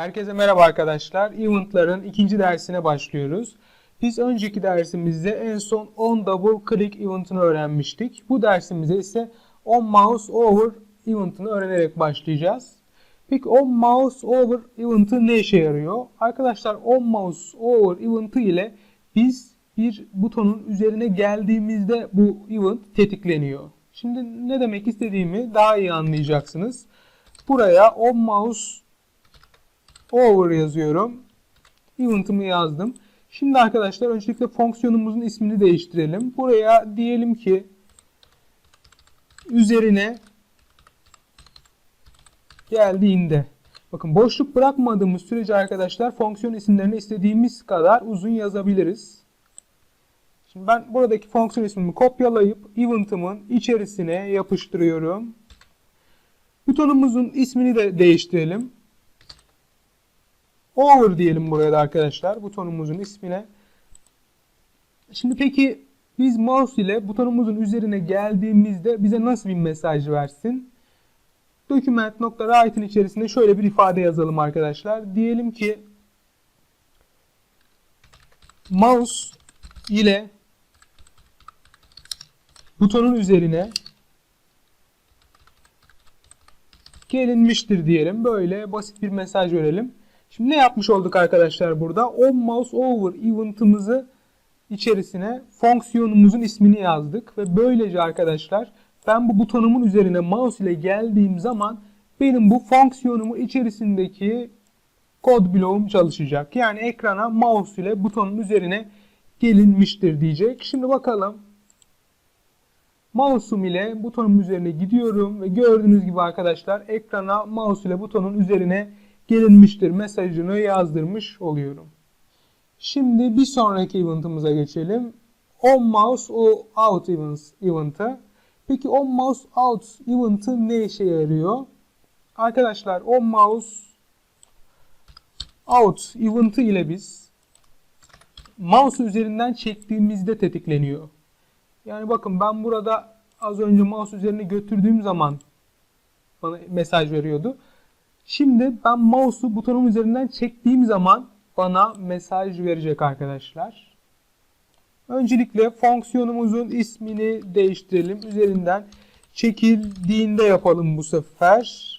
Herkese merhaba arkadaşlar. Event'ların ikinci dersine başlıyoruz. Biz önceki dersimizde en son on double click event'ını öğrenmiştik. Bu dersimizde ise on mouse over event'ını öğrenerek başlayacağız. Peki on mouse over event'ı ne işe yarıyor? Arkadaşlar on mouse over event'ı ile biz bir butonun üzerine geldiğimizde bu event tetikleniyor. Şimdi ne demek istediğimi daha iyi anlayacaksınız. Buraya on mouse over yazıyorum. Event'ımı yazdım. Şimdi arkadaşlar öncelikle fonksiyonumuzun ismini değiştirelim. Buraya diyelim ki üzerine geldiğinde bakın boşluk bırakmadığımız sürece arkadaşlar fonksiyon isimlerini istediğimiz kadar uzun yazabiliriz. Şimdi ben buradaki fonksiyon ismini kopyalayıp event'ımın içerisine yapıştırıyorum. Butonumuzun ismini de değiştirelim. Over diyelim buraya da arkadaşlar butonumuzun ismine. Şimdi peki biz mouse ile butonumuzun üzerine geldiğimizde bize nasıl bir mesaj versin? Document.write'in içerisinde şöyle bir ifade yazalım arkadaşlar. Diyelim ki mouse ile butonun üzerine gelinmiştir diyelim. Böyle basit bir mesaj verelim. Şimdi ne yapmış olduk arkadaşlar burada? On mouse over event'ımızı içerisine fonksiyonumuzun ismini yazdık ve böylece arkadaşlar ben bu butonumun üzerine mouse ile geldiğim zaman benim bu fonksiyonumun içerisindeki kod bloğum çalışacak. Yani ekrana mouse ile butonun üzerine gelinmiştir diyecek. Şimdi bakalım. Mouse'um ile butonun üzerine gidiyorum ve gördüğünüz gibi arkadaşlar ekrana mouse ile butonun üzerine gelinmiştir mesajını yazdırmış oluyorum. Şimdi bir sonraki event'ımıza geçelim. On mouse out events event'ı. Peki on mouse out event'ı ne işe yarıyor? Arkadaşlar on mouse out event'ı ile biz mouse üzerinden çektiğimizde tetikleniyor. Yani bakın ben burada az önce mouse üzerine götürdüğüm zaman bana mesaj veriyordu. Şimdi ben mouse'u butonum üzerinden çektiğim zaman bana mesaj verecek arkadaşlar. Öncelikle fonksiyonumuzun ismini değiştirelim. Üzerinden çekildiğinde yapalım bu sefer.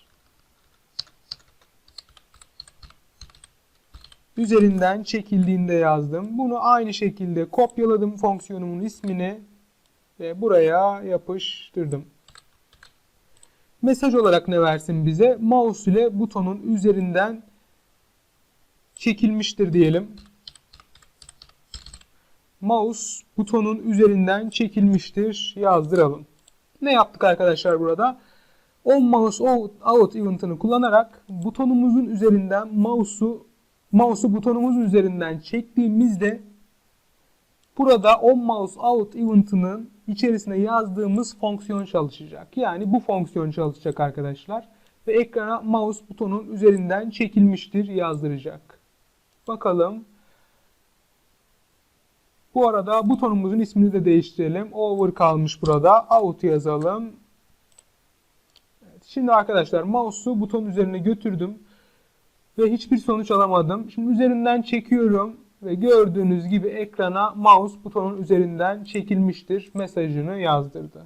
Üzerinden çekildiğinde yazdım. Bunu aynı şekilde kopyaladım fonksiyonumun ismini ve buraya yapıştırdım. Mesaj olarak ne versin bize? Mouse ile butonun üzerinden çekilmiştir diyelim. Mouse butonun üzerinden çekilmiştir yazdıralım. Ne yaptık arkadaşlar burada? On mouse out, out event'ını kullanarak butonumuzun üzerinden mouse'u mouse'u butonumuzun üzerinden çektiğimizde burada on mouse out event'ının içerisine yazdığımız fonksiyon çalışacak. Yani bu fonksiyon çalışacak arkadaşlar. Ve ekrana mouse butonun üzerinden çekilmiştir yazdıracak. Bakalım. Bu arada butonumuzun ismini de değiştirelim. Over kalmış burada. Out yazalım. Evet, şimdi arkadaşlar mouse'u butonun üzerine götürdüm. Ve hiçbir sonuç alamadım. Şimdi üzerinden çekiyorum ve gördüğünüz gibi ekrana mouse butonun üzerinden çekilmiştir mesajını yazdırdı.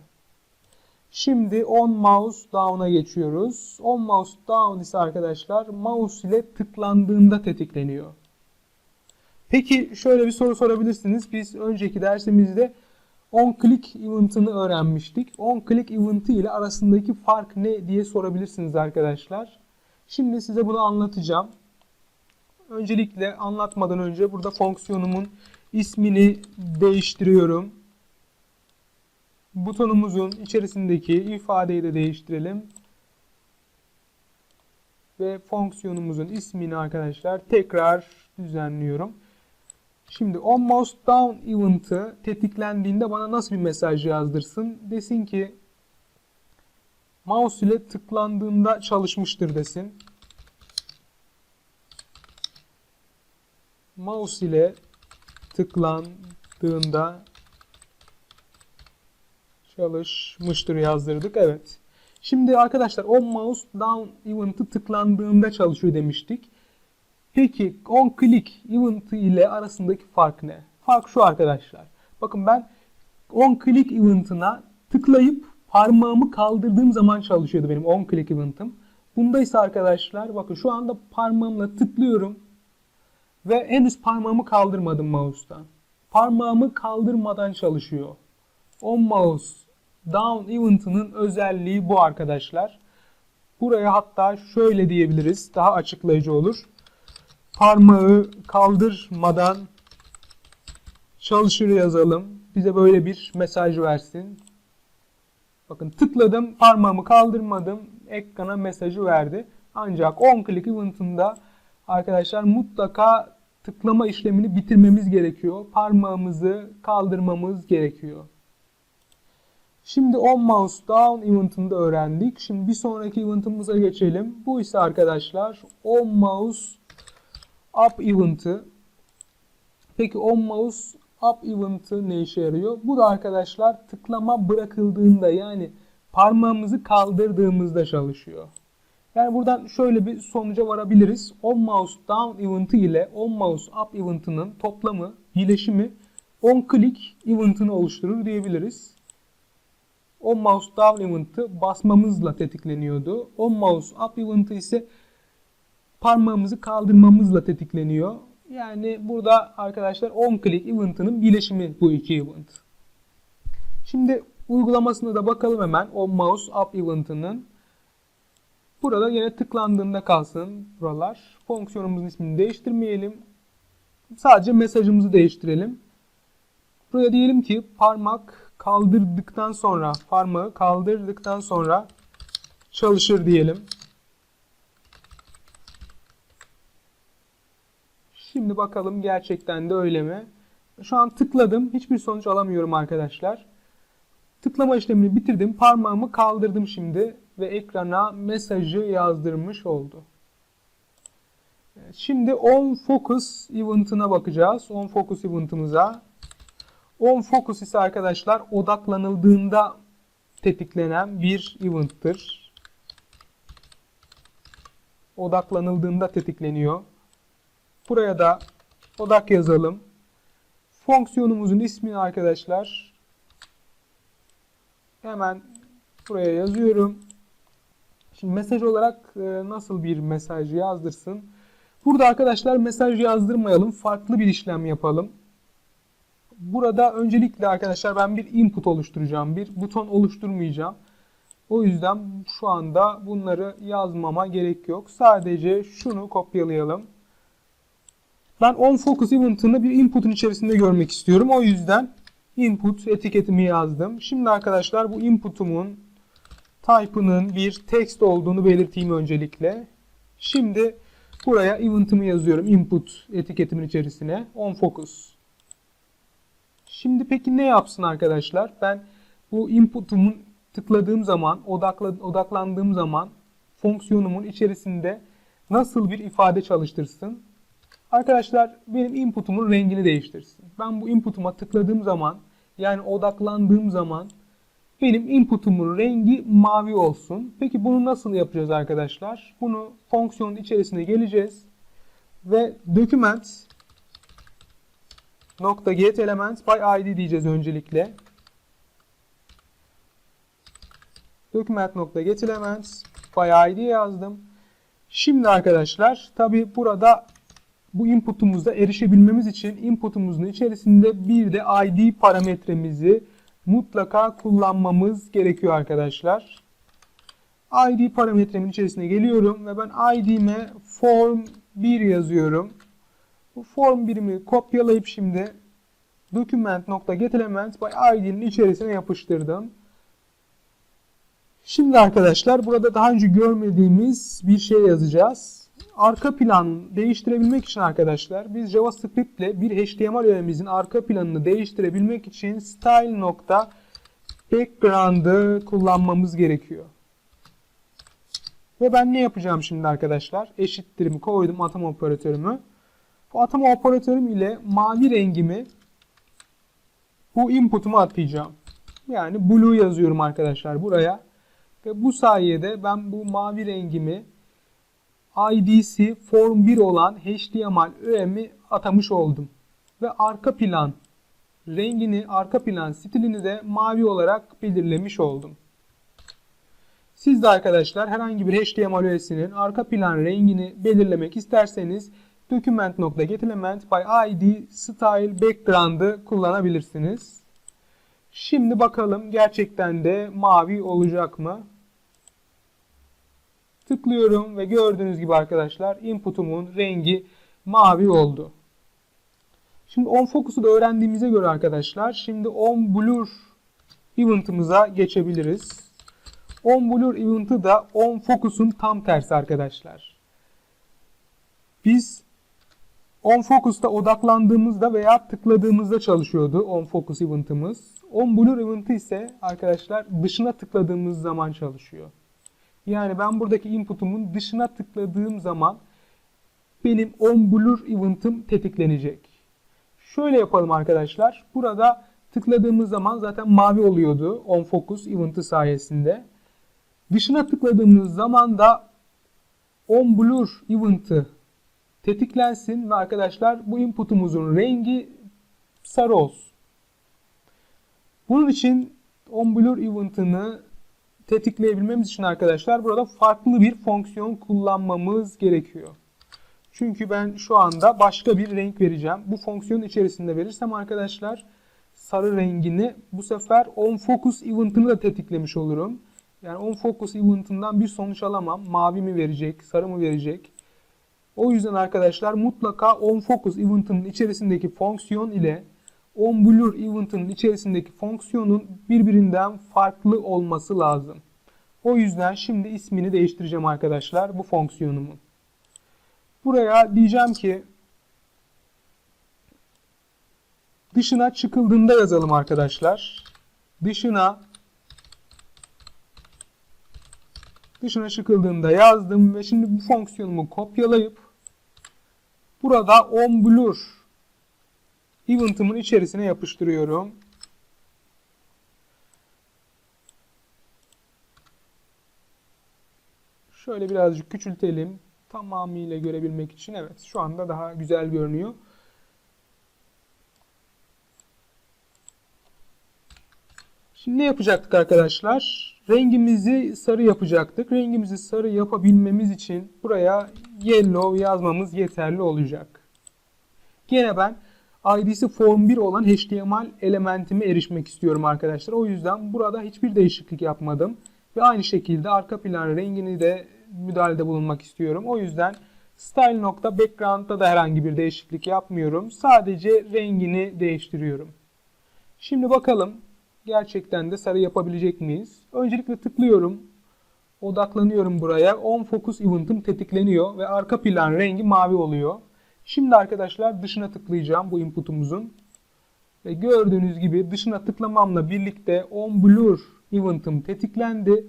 Şimdi on mouse down'a geçiyoruz. On mouse down ise arkadaşlar mouse ile tıklandığında tetikleniyor. Peki şöyle bir soru sorabilirsiniz. Biz önceki dersimizde on click event'ını öğrenmiştik. On click event'ı ile arasındaki fark ne diye sorabilirsiniz arkadaşlar. Şimdi size bunu anlatacağım. Öncelikle anlatmadan önce burada fonksiyonumun ismini değiştiriyorum. Butonumuzun içerisindeki ifadeyi de değiştirelim. Ve fonksiyonumuzun ismini arkadaşlar tekrar düzenliyorum. Şimdi on mouse down event'ı tetiklendiğinde bana nasıl bir mesaj yazdırsın? Desin ki mouse ile tıklandığında çalışmıştır desin. Mouse ile tıklandığında çalışmıştır yazdırdık. Evet. Şimdi arkadaşlar o mouse down event'ı tıklandığında çalışıyor demiştik. Peki on click event ile arasındaki fark ne? Fark şu arkadaşlar. Bakın ben on click event'ına tıklayıp parmağımı kaldırdığım zaman çalışıyordu benim on click event'ım. Bunda ise arkadaşlar bakın şu anda parmağımla tıklıyorum ve henüz parmağımı kaldırmadım mouse'tan. Parmağımı kaldırmadan çalışıyor. On mouse down event'ının özelliği bu arkadaşlar. Buraya hatta şöyle diyebiliriz. Daha açıklayıcı olur. Parmağı kaldırmadan çalışır yazalım. Bize böyle bir mesaj versin. Bakın tıkladım, parmağımı kaldırmadım, ekrana mesajı verdi. Ancak on click event'ında arkadaşlar mutlaka tıklama işlemini bitirmemiz gerekiyor. Parmağımızı kaldırmamız gerekiyor. Şimdi on mouse down event'ını da öğrendik. Şimdi bir sonraki event'ımıza geçelim. Bu ise arkadaşlar on mouse up event'ı. Peki on mouse up event'ı ne işe yarıyor? Bu da arkadaşlar tıklama bırakıldığında yani parmağımızı kaldırdığımızda çalışıyor. Yani buradan şöyle bir sonuca varabiliriz. On mouse down event'ı ile on mouse up event'ının toplamı, bileşimi on click event'ını oluşturur diyebiliriz. On mouse down event'ı basmamızla tetikleniyordu. On mouse up event'ı ise parmağımızı kaldırmamızla tetikleniyor. Yani burada arkadaşlar on click event'ının bileşimi bu iki event. Şimdi uygulamasına da bakalım hemen on mouse up event'ının. Burada yine tıklandığında kalsın buralar. Fonksiyonumuzun ismini değiştirmeyelim. Sadece mesajımızı değiştirelim. Buraya diyelim ki parmak kaldırdıktan sonra, parmağı kaldırdıktan sonra çalışır diyelim. Şimdi bakalım gerçekten de öyle mi? Şu an tıkladım. Hiçbir sonuç alamıyorum arkadaşlar. Tıklama işlemini bitirdim. Parmağımı kaldırdım şimdi ve ekrana mesajı yazdırmış oldu. Şimdi on focus event'ına bakacağız. On focus event'ımıza. On focus ise arkadaşlar odaklanıldığında tetiklenen bir event'tır. Odaklanıldığında tetikleniyor. Buraya da odak yazalım. Fonksiyonumuzun ismini arkadaşlar hemen buraya yazıyorum. Şimdi mesaj olarak e, nasıl bir mesaj yazdırsın? Burada arkadaşlar mesaj yazdırmayalım. Farklı bir işlem yapalım. Burada öncelikle arkadaşlar ben bir input oluşturacağım. Bir buton oluşturmayacağım. O yüzden şu anda bunları yazmama gerek yok. Sadece şunu kopyalayalım. Ben on focus event'ını bir input'un içerisinde görmek istiyorum. O yüzden input etiketimi yazdım. Şimdi arkadaşlar bu input'umun type'ının bir text olduğunu belirteyim öncelikle. Şimdi buraya event'ımı yazıyorum input etiketimin içerisine. On focus. Şimdi peki ne yapsın arkadaşlar? Ben bu input'umun tıkladığım zaman, odakla, odaklandığım zaman fonksiyonumun içerisinde nasıl bir ifade çalıştırsın? Arkadaşlar benim input'umun rengini değiştirsin. Ben bu input'uma tıkladığım zaman yani odaklandığım zaman benim input'umun rengi mavi olsun. Peki bunu nasıl yapacağız arkadaşlar? Bunu fonksiyonun içerisine geleceğiz ve document nokta get element by id diyeceğiz öncelikle. Document nokta get element by id yazdım. Şimdi arkadaşlar tabi burada bu input'umuza erişebilmemiz için input'umuzun içerisinde bir de id parametremizi mutlaka kullanmamız gerekiyor arkadaşlar. id parametremin içerisine geliyorum ve ben id'ime form 1 yazıyorum. Bu form birimi kopyalayıp şimdi document.getElement by id'nin içerisine yapıştırdım. Şimdi arkadaşlar burada daha önce görmediğimiz bir şey yazacağız. Arka plan değiştirebilmek için arkadaşlar biz JavaScript ile bir HTML öğemizin arka planını değiştirebilmek için style nokta background'ı kullanmamız gerekiyor. Ve ben ne yapacağım şimdi arkadaşlar? Eşittirimi koydum atama operatörümü. Bu atama operatörüm ile mavi rengimi bu input'uma atayacağım. Yani blue yazıyorum arkadaşlar buraya. Ve bu sayede ben bu mavi rengimi ID'si form 1 olan HTML öğemi atamış oldum. Ve arka plan rengini, arka plan stilini de mavi olarak belirlemiş oldum. Siz de arkadaşlar herhangi bir HTML öğesinin arka plan rengini belirlemek isterseniz document.getElement by ID style background'ı kullanabilirsiniz. Şimdi bakalım gerçekten de mavi olacak mı? Tıklıyorum ve gördüğünüz gibi arkadaşlar input'umun rengi mavi oldu. Şimdi on focus'u da öğrendiğimize göre arkadaşlar şimdi on blur event'ımıza geçebiliriz. On blur event'ı da on focus'un tam tersi arkadaşlar. Biz on focus'ta odaklandığımızda veya tıkladığımızda çalışıyordu on focus event'ımız. On blur event'ı ise arkadaşlar dışına tıkladığımız zaman çalışıyor. Yani ben buradaki input'umun dışına tıkladığım zaman benim on blur event'ım tetiklenecek. Şöyle yapalım arkadaşlar. Burada tıkladığımız zaman zaten mavi oluyordu on focus event'ı sayesinde. Dışına tıkladığımız zaman da on blur event'ı tetiklensin ve arkadaşlar bu input'umuzun rengi sarı olsun. Bunun için on blur event'ını tetikleyebilmemiz için arkadaşlar burada farklı bir fonksiyon kullanmamız gerekiyor. Çünkü ben şu anda başka bir renk vereceğim. Bu fonksiyon içerisinde verirsem arkadaşlar sarı rengini bu sefer on focus event'ını da tetiklemiş olurum. Yani on focus event'ından bir sonuç alamam. Mavi mi verecek, sarı mı verecek? O yüzden arkadaşlar mutlaka on focus event'ının içerisindeki fonksiyon ile on blur event'ının içerisindeki fonksiyonun birbirinden farklı olması lazım. O yüzden şimdi ismini değiştireceğim arkadaşlar bu fonksiyonumun. Buraya diyeceğim ki dışına çıkıldığında yazalım arkadaşlar. Dışına dışına çıkıldığında yazdım ve şimdi bu fonksiyonumu kopyalayıp burada on blur event'ımın içerisine yapıştırıyorum. Şöyle birazcık küçültelim. Tamamıyla görebilmek için. Evet şu anda daha güzel görünüyor. Şimdi ne yapacaktık arkadaşlar? Rengimizi sarı yapacaktık. Rengimizi sarı yapabilmemiz için buraya yellow yazmamız yeterli olacak. Gene ben ID'si form 1 olan HTML elementime erişmek istiyorum arkadaşlar. O yüzden burada hiçbir değişiklik yapmadım. Ve aynı şekilde arka plan rengini de müdahalede bulunmak istiyorum. O yüzden style.background'da da herhangi bir değişiklik yapmıyorum. Sadece rengini değiştiriyorum. Şimdi bakalım gerçekten de sarı yapabilecek miyiz? Öncelikle tıklıyorum. Odaklanıyorum buraya. On focus event'ım tetikleniyor ve arka plan rengi mavi oluyor. Şimdi arkadaşlar dışına tıklayacağım bu input'umuzun. Ve gördüğünüz gibi dışına tıklamamla birlikte on blur event'ım tetiklendi.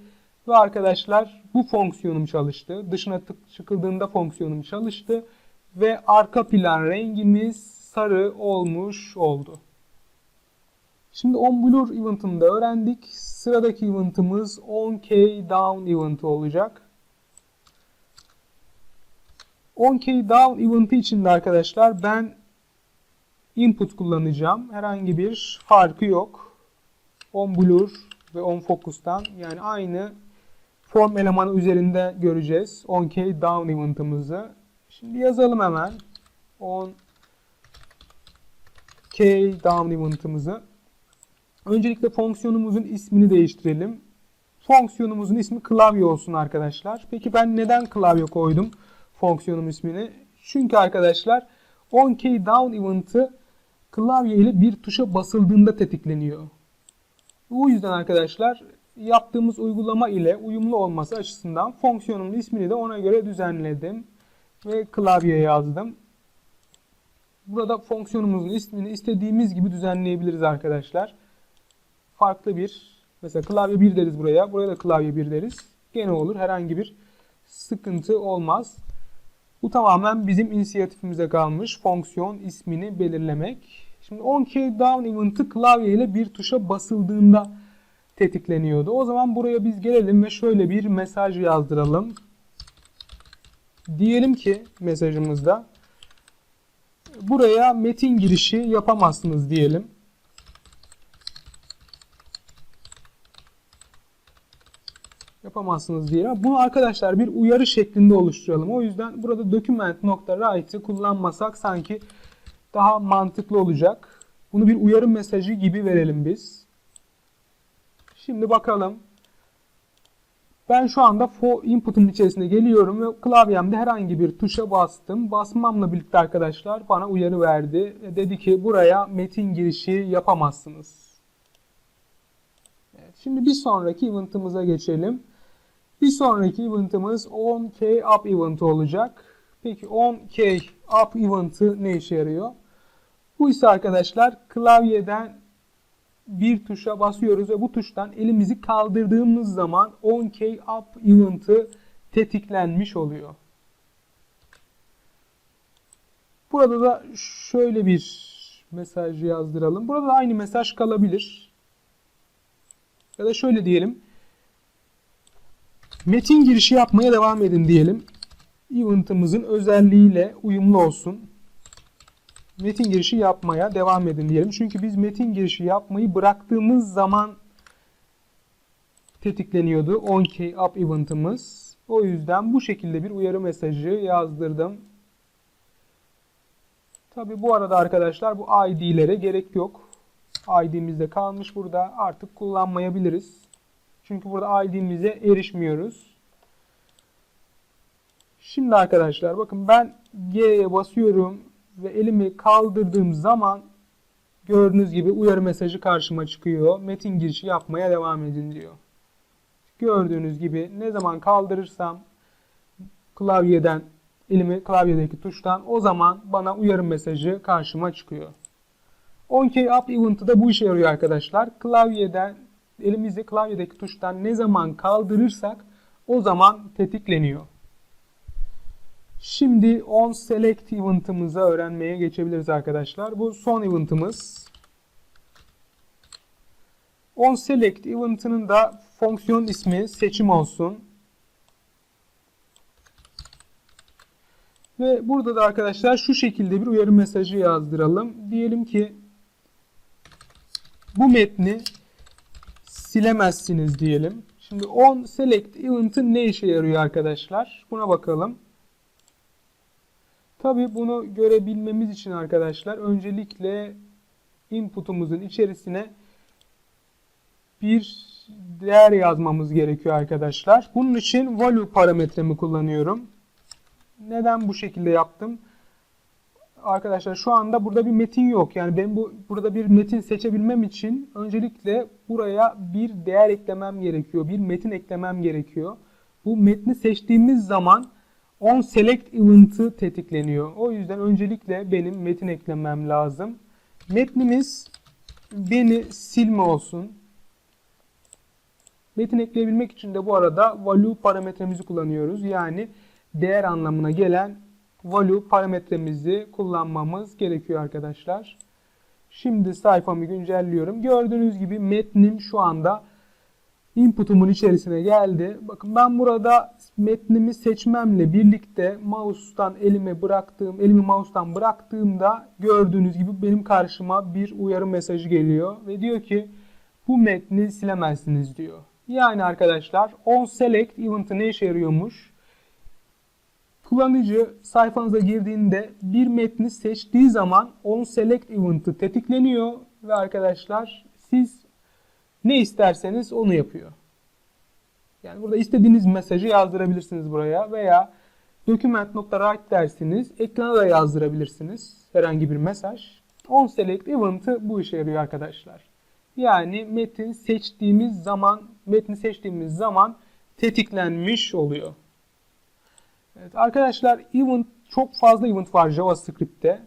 Ve arkadaşlar bu fonksiyonum çalıştı. Dışına tık çıkıldığında fonksiyonum çalıştı. Ve arka plan rengimiz sarı olmuş oldu. Şimdi onBlur event'ını da öğrendik. Sıradaki event'ımız onK down event'ı olacak. 10K down event'ı için de arkadaşlar ben input kullanacağım. Herhangi bir farkı yok. OnBlur ve OnFocus'tan yani aynı form elemanı üzerinde göreceğiz. 10K down event'ımızı. Şimdi yazalım hemen. 10K down event'ımızı. Öncelikle fonksiyonumuzun ismini değiştirelim. Fonksiyonumuzun ismi klavye olsun arkadaşlar. Peki ben neden klavye koydum? Fonksiyonum ismini. Çünkü arkadaşlar 10K down event'ı klavye ile bir tuşa basıldığında tetikleniyor. Bu yüzden arkadaşlar yaptığımız uygulama ile uyumlu olması açısından fonksiyonumun ismini de ona göre düzenledim. Ve klavye yazdım. Burada fonksiyonumuzun ismini istediğimiz gibi düzenleyebiliriz arkadaşlar. Farklı bir mesela klavye 1 deriz buraya. Buraya da klavye 1 deriz. Gene olur. Herhangi bir sıkıntı olmaz. Bu tamamen bizim inisiyatifimize kalmış fonksiyon ismini belirlemek. Şimdi onKey down event'ı klavye ile bir tuşa basıldığında tetikleniyordu. O zaman buraya biz gelelim ve şöyle bir mesaj yazdıralım. Diyelim ki mesajımızda buraya metin girişi yapamazsınız diyelim. Yapamazsınız diyelim. Bunu arkadaşlar bir uyarı şeklinde oluşturalım. O yüzden burada document.write'ı kullanmasak sanki daha mantıklı olacak. Bunu bir uyarı mesajı gibi verelim biz. Şimdi bakalım. Ben şu anda for input'un içerisine geliyorum ve klavyemde herhangi bir tuşa bastım. Basmamla birlikte arkadaşlar bana uyarı verdi. Dedi ki buraya metin girişi yapamazsınız. Evet, şimdi bir sonraki event'ımıza geçelim. Bir sonraki event'ımız 10k up event olacak. Peki 10k up event'ı ne işe yarıyor? Bu ise arkadaşlar klavyeden bir tuşa basıyoruz ve bu tuştan elimizi kaldırdığımız zaman 10k up event'ı tetiklenmiş oluyor. Burada da şöyle bir mesaj yazdıralım. Burada da aynı mesaj kalabilir. Ya da şöyle diyelim. Metin girişi yapmaya devam edin diyelim. Event'ımızın özelliğiyle uyumlu olsun metin girişi yapmaya devam edin diyelim. Çünkü biz metin girişi yapmayı bıraktığımız zaman tetikleniyordu 10k up event'ımız. O yüzden bu şekilde bir uyarı mesajı yazdırdım. Tabi bu arada arkadaşlar bu ID'lere gerek yok. ID'mizde kalmış burada. Artık kullanmayabiliriz. Çünkü burada ID'mize erişmiyoruz. Şimdi arkadaşlar bakın ben G'ye basıyorum ve elimi kaldırdığım zaman gördüğünüz gibi uyarı mesajı karşıma çıkıyor. Metin girişi yapmaya devam edin diyor. Gördüğünüz gibi ne zaman kaldırırsam klavyeden elimi klavyedeki tuştan o zaman bana uyarı mesajı karşıma çıkıyor. 10K Up Event'ı da bu işe yarıyor arkadaşlar. Klavyeden elimizi klavyedeki tuştan ne zaman kaldırırsak o zaman tetikleniyor. Şimdi on select event'ımıza öğrenmeye geçebiliriz arkadaşlar. Bu son event'ımız. On select event'ının da fonksiyon ismi seçim olsun. Ve burada da arkadaşlar şu şekilde bir uyarı mesajı yazdıralım. Diyelim ki bu metni silemezsiniz diyelim. Şimdi on select event'ın ne işe yarıyor arkadaşlar? Buna bakalım. Tabi bunu görebilmemiz için arkadaşlar öncelikle input'umuzun içerisine bir değer yazmamız gerekiyor arkadaşlar. Bunun için value parametremi kullanıyorum. Neden bu şekilde yaptım? Arkadaşlar şu anda burada bir metin yok. Yani ben bu burada bir metin seçebilmem için öncelikle buraya bir değer eklemem gerekiyor. Bir metin eklemem gerekiyor. Bu metni seçtiğimiz zaman on select event'ı tetikleniyor. O yüzden öncelikle benim metin eklemem lazım. Metnimiz beni silme olsun. Metin ekleyebilmek için de bu arada value parametremizi kullanıyoruz. Yani değer anlamına gelen value parametremizi kullanmamız gerekiyor arkadaşlar. Şimdi sayfamı güncelliyorum. Gördüğünüz gibi metnim şu anda input'umun içerisine geldi. Bakın ben burada metnimi seçmemle birlikte mouse'tan elime bıraktığım, elimi mouse'tan bıraktığımda gördüğünüz gibi benim karşıma bir uyarı mesajı geliyor ve diyor ki bu metni silemezsiniz diyor. Yani arkadaşlar on select event'ı ne işe yarıyormuş? Kullanıcı sayfanıza girdiğinde bir metni seçtiği zaman on select event'ı tetikleniyor ve arkadaşlar siz ne isterseniz onu yapıyor. Yani burada istediğiniz mesajı yazdırabilirsiniz buraya veya document.write dersiniz. Ekrana da yazdırabilirsiniz herhangi bir mesaj. On select event'ı bu işe yarıyor arkadaşlar. Yani metin seçtiğimiz zaman, metni seçtiğimiz zaman tetiklenmiş oluyor. Evet arkadaşlar event çok fazla event var JavaScript'te.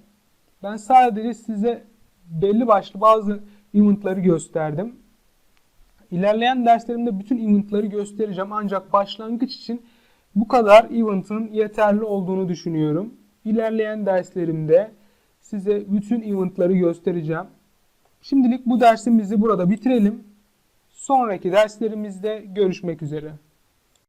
Ben sadece size belli başlı bazı event'ları gösterdim. İlerleyen derslerimde bütün event'ları göstereceğim ancak başlangıç için bu kadar event'ın yeterli olduğunu düşünüyorum. İlerleyen derslerimde size bütün event'ları göstereceğim. Şimdilik bu dersimizi burada bitirelim. Sonraki derslerimizde görüşmek üzere.